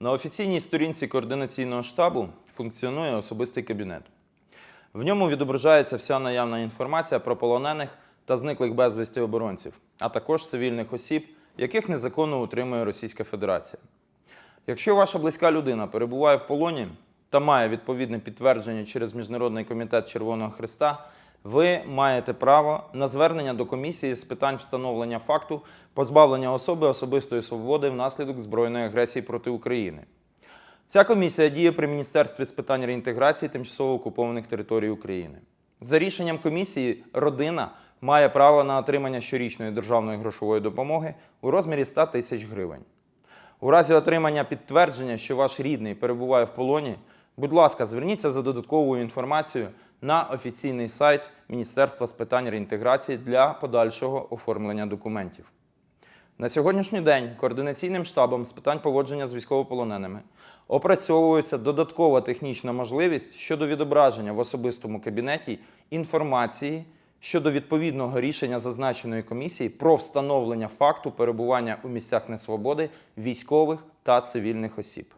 На офіційній сторінці координаційного штабу функціонує особистий кабінет. В ньому відображається вся наявна інформація про полонених та зниклих безвісті оборонців, а також цивільних осіб, яких незаконно утримує Російська Федерація. Якщо ваша близька людина перебуває в полоні та має відповідне підтвердження через Міжнародний комітет Червоного Христа, ви маєте право на звернення до комісії з питань встановлення факту позбавлення особи особистої свободи внаслідок збройної агресії проти України. Ця комісія діє при Міністерстві з питань реінтеграції тимчасово окупованих територій України. За рішенням комісії, родина має право на отримання щорічної державної грошової допомоги у розмірі 100 тисяч гривень. У разі отримання підтвердження, що ваш рідний перебуває в полоні, будь ласка, зверніться за додатковою інформацією на офіційний сайт Міністерства з питань реінтеграції для подальшого оформлення документів. На сьогоднішній день координаційним штабом з питань поводження з військовополоненими опрацьовується додаткова технічна можливість щодо відображення в особистому кабінеті інформації щодо відповідного рішення зазначеної комісії про встановлення факту перебування у місцях несвободи військових та цивільних осіб.